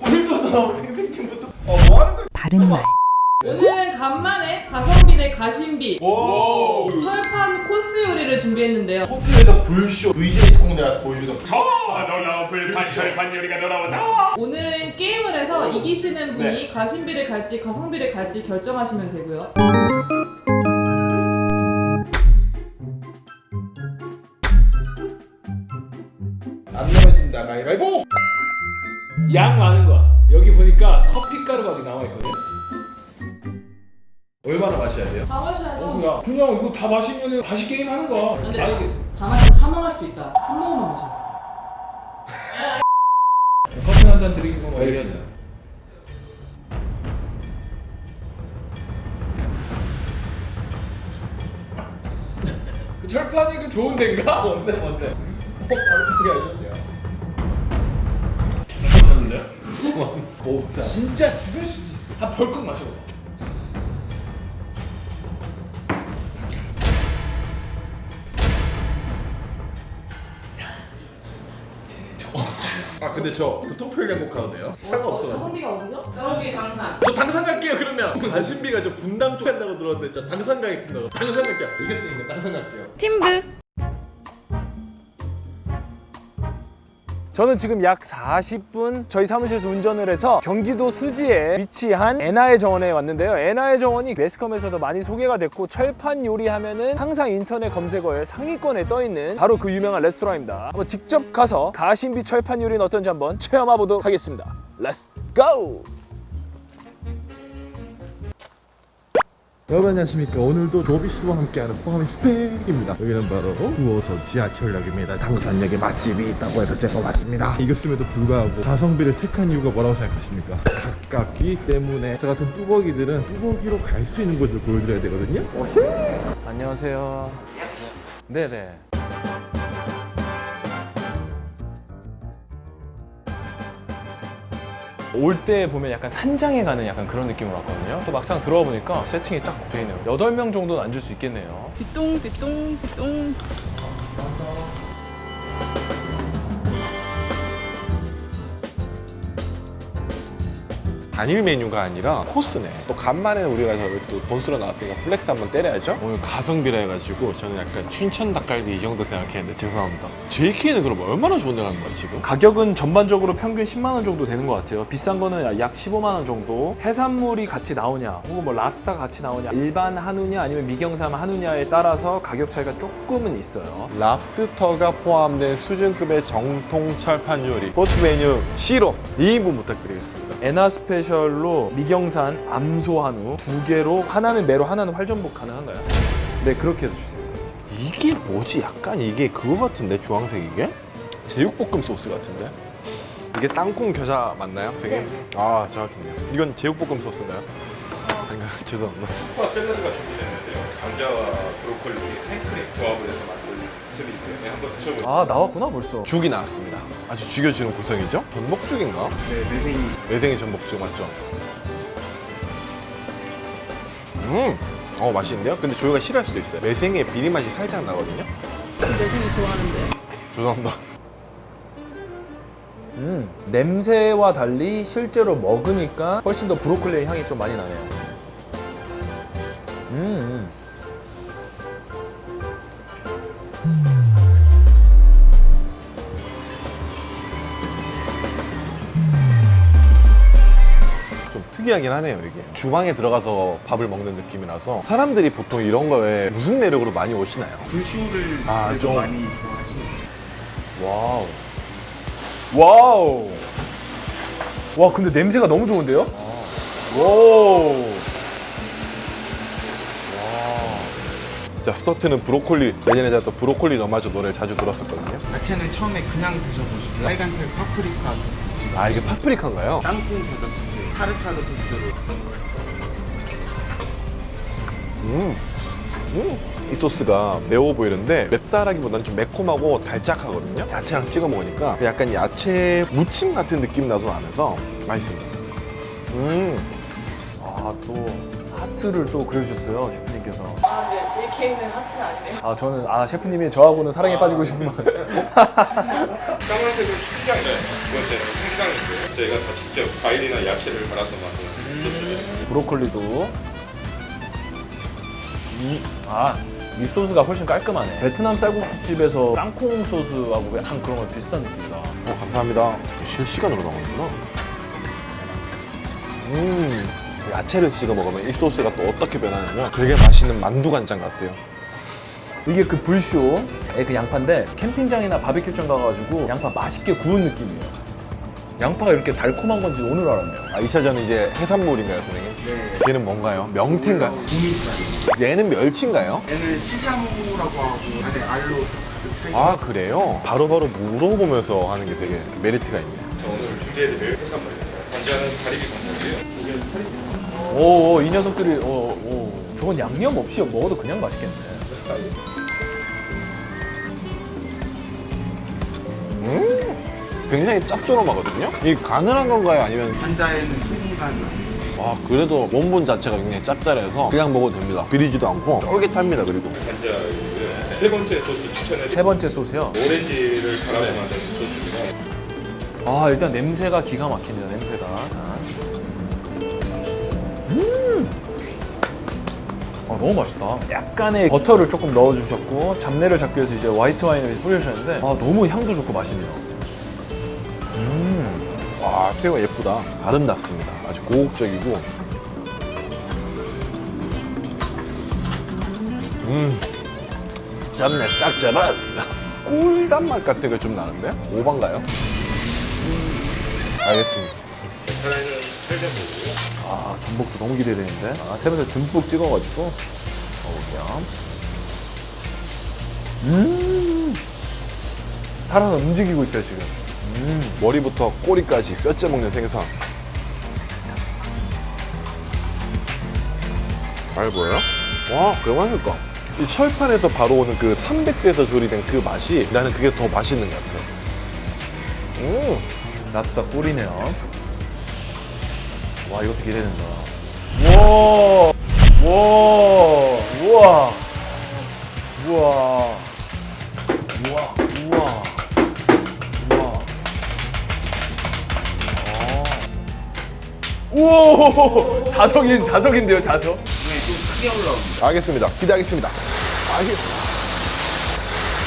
오늘도 나오고 생생팀부터. 어, 뭐 하는 거야? 바른 말. 오늘은 간만에 가성비 대 가심비 오. 철판 코스 요리를 준비했는데요. 호텔에서 불쇼 VJ 특공대라서 보여주던 저 놀라운 불판 철판 요리가 돌아온다. 오늘은 게임을 해서 이기시는 분이 네. 가심비를 갈지 가성비를 갈지 결정하시면 되고요. 안 넘어진다 가위바위보. 양 많은 거야. 여기 보니까 커피 가루가 아직 남아 있거든. 얼마나 마셔야 돼요? 다 마셔야죠. 어, 야, 그냥 이거 다 마시면은 다시 게임 하는 거야. 근데 아, 이게 다 마시면 사망할 수도 있다. 한 모금만 마셔. 커피 한 잔 드리는 건 알겠습니다. 그 철판이 그 좋은 데인가? 뭔데 뭔데? 어, 바로 그게 아니었냐? 고자. 진짜 죽을 수도 있어. 한 벌컥 마셔봐. 아 근데 저 교통편에 행복하도 돼요? 차가 없어가지고. 가성비가 어디죠? 가성비 강산. 저 당산 갈게요 그러면. 관심비가 저 분당 쪽 한다고 들었는데 저 당산 가겠습니다. 당산 갈게요. 알겠습니다. 당산 갈게요. 팀브. 저는 지금 약 40분 저희 사무실에서 운전을 해서 경기도 수지에 위치한 에나의 정원에 왔는데요. 에나의 정원이 매스컴에서도 많이 소개가 됐고 철판 요리 하면은 항상 인터넷 검색어에 상위권에 떠 있는 바로 그 유명한 레스토랑입니다. 한번 직접 가서 가심비 철판 요리는 어떤지 한번 체험해 보도록 하겠습니다. 렛츠 여러분 안녕하십니까 오늘도 조비스와 함께하는 포함의 스펙입니다 여기는 바로 9호선 지하철역입니다 당산역에 맛집이 있다고 해서 제가 왔습니다 이겼음에도 불구하고 가성비를 택한 이유가 뭐라고 생각하십니까? 가깝기 때문에 저 같은 뚜벅이들은 뚜벅이로 갈 수 있는 곳을 보여드려야 되거든요 안녕하세요. 네네. 올 때 보면 약간 산장에 가는 약간 그런 느낌으로 왔거든요. 또 막상 들어와 보니까 세팅이 딱 돼 있네요. 8명 정도는 앉을 수 있겠네요. 뒤똥 뒤똥 뒤똥. 단일 메뉴가 아니라 코스네. 또 간만에 우리가 또돈 쓰러 나왔으니까 플렉스 한번 때려야죠. 오늘 가성비라 해가지고 저는 약간 춘천 닭갈비 이 정도 생각했는데 죄송합니다. JK는 그럼 얼마나 좋은 데 가는 거야 지금? 가격은 전반적으로 평균 10만 원 정도 되는 것 같아요. 비싼 거는 약 15만 원 정도. 해산물이 같이 나오냐, 혹은 뭐 랍스타가 같이 나오냐, 일반 한우냐 아니면 미경삼 한우냐에 따라서 가격 차이가 조금은 있어요. 랍스터가 포함된 수준급의 정통 철판 요리 코스 메뉴 C로 2인분 부탁드리겠습니다. 에나 스페셜로 미경산 암소 한우 두 개로 하나는 매로 하나는 활전복 가능한가요? 네 그렇게 해서 주세요. 이게 뭐지? 약간 이게 그거 같은데 주황색 이게? 제육볶음 소스 같은데? 이게 땅콩 겨자 맞나요, 선생님? 아 정확했네요. 이건 제육볶음 소스인가요? 아닌가요? 죄송합니다. 과 샐러드가 준비됐는데요. 감자와 브로콜리, 생크림 조합을 해서 만든 스리트. 네, 한번 드셔보세요. 아 나왔구나 벌써. 죽이 나왔습니다. 아주 죽여주는 구성이죠? 전복죽인가? 네, 매생이. 매생이 전복죽 맞죠? 음, 어 맛있는데요? 근데 조이가 싫어할 수도 있어요. 매생이의 비리 맛이 살짝 나거든요. 내생이 좋아하는데. 죄송합니다. 음 냄새와 달리 실제로 먹으니까 훨씬 더 브로콜리의 향이 좀 많이 나네요. 음. 음. 좀 특이하긴 하네요 이게. 주방에 들어가서 밥을 먹는 느낌이라서 사람들이 보통 이런 거에 무슨 매력으로 많이 오시나요? 불쇼를 아, 좀. 많이 와우. 와우. 와 근데 냄새가 너무 좋은데요? 오. 자 스타트는 브로콜리 예전에 제가 또 브로콜리 너마저 노래를 자주 들었었거든요. 야채는 처음에 그냥 드셔보시고 빨간색 파프리카 아 이게 파프리카인가요? 땅콩 겨자 소스, 타르타르 소스로 음. 음. 이 소스가 매워 보이는데 맵다라기보다는 좀 매콤하고 달짝하거든요. 야채랑 찍어 먹으니까 약간 야채 무침 같은 느낌 나도 나면서 맛있습니다. 음. 아 또 하트를 또 그려주셨어요 셰프님께서. 아, 근데 JK는 하트는 아니네요. 아 저는 아 셰프님이 저하고는 사랑에 빠지고 싶은 마 까만색은 춘장이에요. 두 번째는 생강이고요. 저희가 다 직접 과일이나 야채를 갈아서 만든 소스예요. 브로콜리도. 이, 아, 이 소스가 훨씬 깔끔하네. 베트남 쌀국수 집에서 땅콩 소스하고 약간 그런 거 비슷한 느낌이다. 어, 감사합니다. 실시간으로 나오는구나. 음, 야채를 찍어 먹으면 이 소스가 또 어떻게 변하냐면 되게 맛있는 만두 간장 같아요. 이게 그 불쇼의 그 양파인데 캠핑장이나 바비큐장 가가지고 양파 맛있게 구운 느낌이에요. 양파가 이렇게 달콤한 건지 오늘 알았네요. 아, 2차전은 이제 해산물인가요, 선생님? 네. 얘는 뭔가요? 명태인가요? 얘는 멸치인가요? 얘는 시자무라고 하고 안에 알로 있는 아, 그래요? 바로바로 물어보면서 하는 게 되게 메리트가 있네요. 자, 오늘 준비해드릴 해산물입니다. 관자는 가리비 관자고요. 오, 오, 이 녀석들이, 오, 오. 저건 양념 없이 먹어도 그냥 맛있겠네. 굉장히 짭조름하거든요? 이 가늘한 건가요? 아니면 환자에는 소금간. 와 그래도 원본 자체가 굉장히 짭짤해서 그냥 먹어도 됩니다 비리지도 않고 쫄깃합니다 그리고 관자이고요. 세 번째 소스 추천해드릴 세 번째 소스요. 오렌지를 갈아서 만든 소스입니다. 아, 일단 냄새가 기가 막힙니다, 냄새가. 음! 아, 너무 맛있다. 약간의 버터를 조금 넣어주셨고, 잡내를 잡기 위해서 이제 화이트 와인을 뿌려주셨는데, 아, 너무 향도 좋고 맛있네요. 와 새우가 예쁘다 아름답습니다 아주 고혹적이고 음 잡내 싹 잡았어 꿀단 맛 같은 거좀 나는데? 오반가요? 알겠습니다 계란에는 살점이고요. 아, 전복도 너무 기대되는데. 아, 세면서 듬뿍 찍어가지고 먹을게요. 음! 살아서 움직이고 있어요, 지금. 머리부터 꼬리까지 뼈째 먹는 생선 잘 보여요? 와 그만할까 이 철판에서 바로 오는 그 300대에서 조리된 그 맛이 나는 그게 더 맛있는 것 같아 음. 랍스터 꿀이네요. 와, 이것도 기대된다. 우와! 우와! 우와! 우와! 우와! 우와! 우와! 아. 우와! 자석인, 자석인데요, 자석? 좀 크게 올라옵니다. 알겠습니다 기대하겠습니다 알겠습니다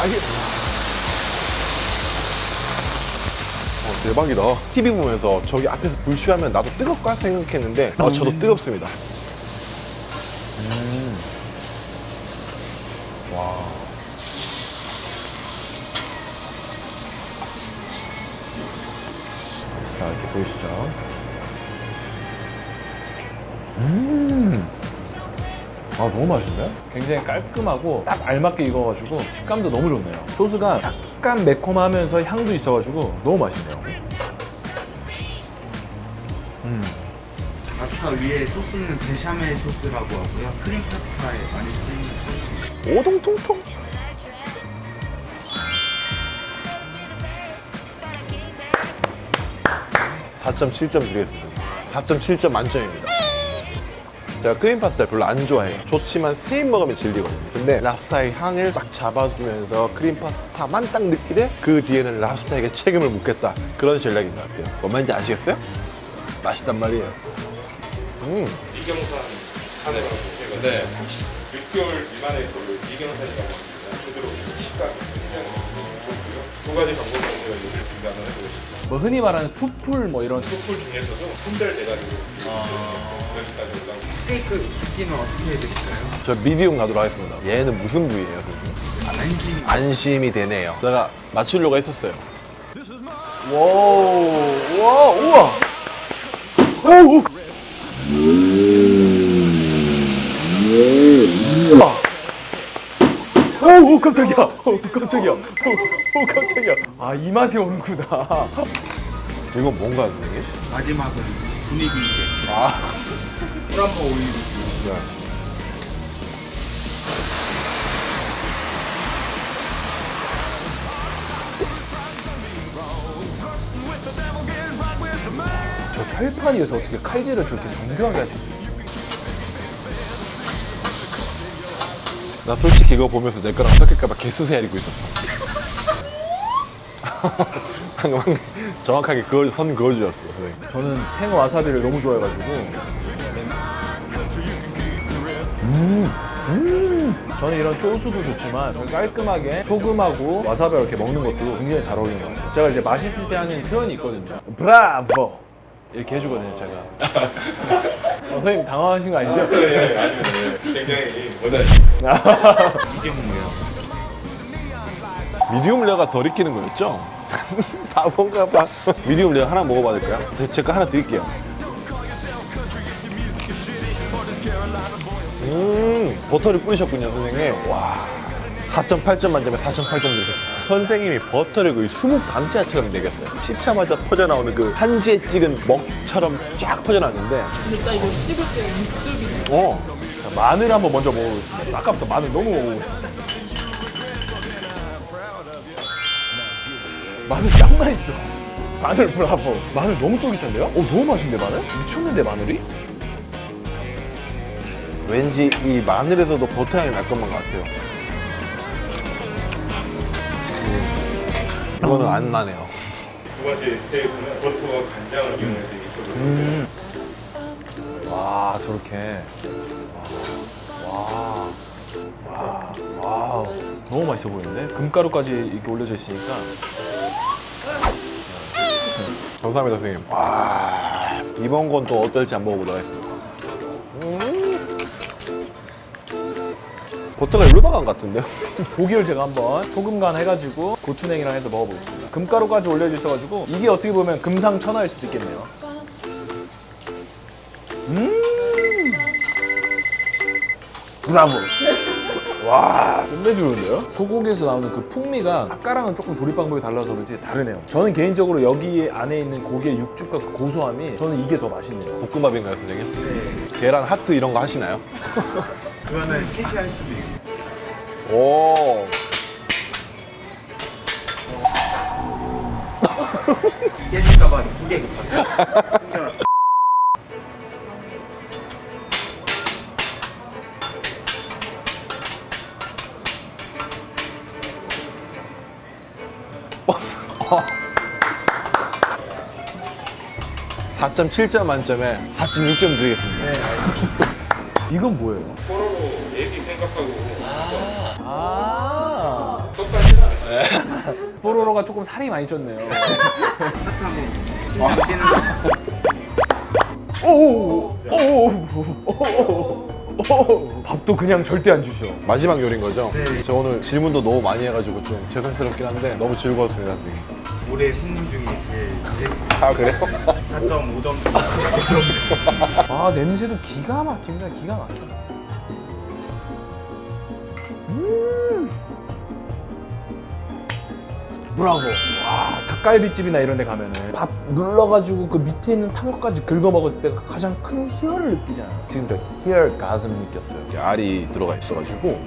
알겠 대박이다 TV 보면서 저기 앞에서 불쇼하면 나도 뜨겁까 생각했는데 아, 저도 뜨겁습니다 자, 이렇게 보이시죠? 음. 아, 너무 맛있는데? 굉장히 깔끔하고 딱 알맞게 익어가지고 식감도 너무 좋네요. 소스가 약간 매콤하면서 향도 있어가지고 너무 맛있네요. 아까 위에 소스는 베샤멜 소스라고 하고요. 크림 파스타에 많이 쓰이는 소스. 오동통통 4.7점 드리겠습니다 4.7점 만점입니다 제가 크림 파스타 별로 안 좋아해요 좋지만 세입 먹으면 질리거든요 근데 랍스타의 향을 딱 잡아주면서 크림 파스타만 딱 느끼되 그 뒤에는 랍스타에게 책임을 묻겠다 그런 전략인 것 같아요 뭔 말인지 아시겠어요? 맛있단 말이에요 음. 미경산 한우라고 해가지고 네. 6개월 미만의 그 미경산이라고 합니다. 부드러운 식감이 굉장히 좋고요. 두 가지 방법으로 뭐 흔히 말하는 투풀 뭐 이런 소풀 중에서도 손질 돼가지고 여기까지 올라오고 스테이크 굽기는 어떻게 해드릴까요? 저 미디움 가도록 하겠습니다 얘는 무슨 부위예요 선생님? 안심 안심이 되네요 제가 맞추려고 했었어요 와우, 와, 우와. 오, 오. 오, 오, 깜짝이야. 오, 깜짝이야. 오, 오, 깜짝이야. 아, 이 맛이 오는구나. 이건 뭔가 선생님? 마지막은 분위기 있게 아꿀 한번 올리고 저 철판 위에서 어떻게 칼질을 저렇게 정교하게 하실 수 있죠? 나 솔직히 이거 보면서 내 거랑 섞일까봐 개수세 헤리고 있었어. 방금 방금 정확하게 그걸 선 그어주셨어, 선생님. 저는 생 와사비를 너무 좋아해가지고. 음, 저는 이런 소스도 좋지만 좀 깔끔하게 소금하고 와사비 이렇게 먹는 것도 굉장히 잘 어울리는 것 같아요. 제가 이제 맛있을 때 하는 표현이 있거든요. 브라보! 이렇게 해주거든요, 제가. 어, 선생님 당황하신 거 아니죠? 굉장히 모자 미디움 레어가 덜 익히는 거였죠? 바본가 봐. 미디움 레어 하나 먹어봐도 될까요? 제거 하나 드릴게요. 음, 버터를 뿌리셨군요, 선생님. 와, 4.8점 만점에 4.8점 드리겠습니다. 선생님이 버터를 거의 20감자처럼 내겼어요. 씹자마자 퍼져나오는 그 한지에 찍은 먹처럼 쫙 퍼져나왔는데, 근데 나 이거 씹을 때 육즙이 어, 자, 마늘 한번 먼저 먹어보겠습니다. 아까부터 마늘 너무 먹어보고 싶어요. 마늘 짱 맛있어. 마늘 브라보. 마늘 너무 쫄깃한데요? 어, 너무 맛있는데 마늘? 미쳤는데 마늘이? 왠지 이 마늘에서도 버터 향이 날 것만 같아요. 음, 이거는 안 나네요. 두 번째 스테이크는 버터와 간장을 이용해서 이쪽으로 와, 저렇게. 와. 와. 와. 너무 맛있어 보이는데? 금가루까지 이렇게 올려져 있으니까. 감사합니다, 선생님. 와, 이번 건 또 어떨지 한번 먹어보도록 하겠습니다. 음. 버터가 일로 나간 것 같은데요? 고기를 제가 한번 소금 간 해가지고 고추냉이랑 해서 먹어보겠습니다. 금가루까지 올려져 있어가지고 이게 어떻게 보면 금상첨화일 수도 있겠네요. 음, 브라보. 와, 끝내주는데요? 소고기에서 나오는 그 풍미가 아까랑은 조금 조립 방법이 달라서 그런지 다르네요. 저는 개인적으로 여기 안에 있는 고기의 육즙과 그 고소함이 저는 이게 더 맛있네요. 볶음밥인가요, 선생님? 계란 하트 이런 거 하시나요? 그거는 캐시할 수도 있어요. 오. 깨질까봐 두개 급하게. 4.7점 만점에 4.6점 드리겠습니다. 이건 뭐예요? 뽀로로 얘기 생각하고 아, 똑같이 않아요. 뽀로로가 조금 살이 많이 쪘네요. 심장 뛰는 거. 오, 오, 오, 오, 밥도 그냥 절대 안 주셔. 마지막 요리인 거죠? 네. 저 오늘 질문도 너무 많이 해가지고 좀 죄송스럽긴 한데 너무 즐거웠습니다, 선생님. 올해 손님 중에 제일 제일 아, 그래요? 4.5점. 아 냄새도 기가 막힙니다. 기가 막혀. 음. 브라보. 와 닭갈비집이나 이런 데 가면은 밥 눌러가지고 그 밑에 있는 탄 것까지 긁어 먹었을 때 가장 큰 희열을 느끼잖아요. 지금 저 희열 가슴 느꼈어요. 알이 들어가 있어가지고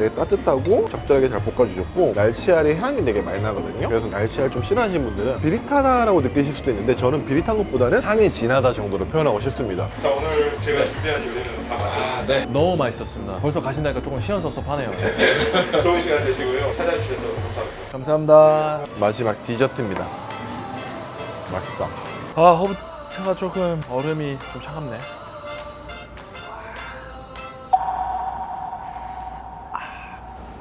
되게 따뜻하고 적절하게 잘 볶아주셨고 날치알의 향이 되게 많이 나거든요 그래서 날치알 좀 싫어하시는 분들은 비릿하다라고 느끼실 수도 있는데 저는 비릿한 것보다는 향이 진하다 정도로 표현하고 싶습니다 자 오늘 제가 준비한 요리는 다 마쳤습니다. 너무 맛있었습니다. 벌써 가신다니까 조금 시원섭섭하네요. 좋은 시간 되시고요. 찾아주셔서 감사합니다. 감사합니다. 마지막 디저트입니다 맛있다 아 허브차가 조금 얼음이 좀 차갑네.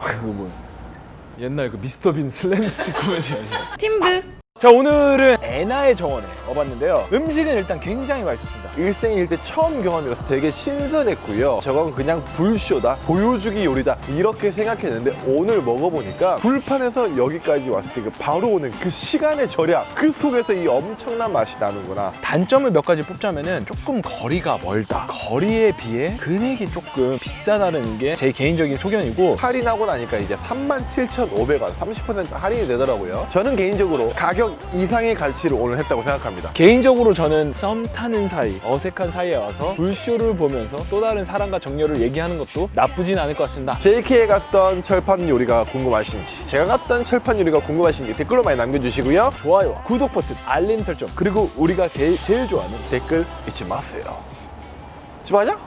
아, 이거 뭐 옛날 그 미스터 빈 슬램스틱 코미디 아니야? 팀브 자 오늘은 에나의 정원에 와봤는데요. 음식은 일단 굉장히 맛있었습니다. 일생일 때 처음 경험이라서 되게 신선했고요 저건 그냥 불쇼다 보여주기 요리다 이렇게 생각했는데 오늘 먹어보니까 불판에서 여기까지 왔을 때 그 바로 오는 그 시간의 절약 그 속에서 이 엄청난 맛이 나는구나 단점을 몇 가지 뽑자면은 조금 거리가 멀다. 거리에 비해 금액이 조금 비싸다는 게 제 개인적인 소견이고 할인하고 나니까 이제 37,500원 30% 할인이 되더라고요 저는 개인적으로 가격 이상의 가치를 오늘 했다고 생각합니다 개인적으로 저는 썸 타는 사이, 어색한 사이에 와서 불쇼를 보면서 또 다른 사랑과 정열을 얘기하는 것도 나쁘진 않을 것 같습니다. JK에 갔던 철판 요리가 궁금하신지 제가 갔던 철판 요리가 궁금하신지 댓글로 많이 남겨주시고요 좋아요와 구독 버튼, 알림 설정, 그리고 우리가 게- 제일 좋아하는 댓글 잊지 마세요 집 맞아?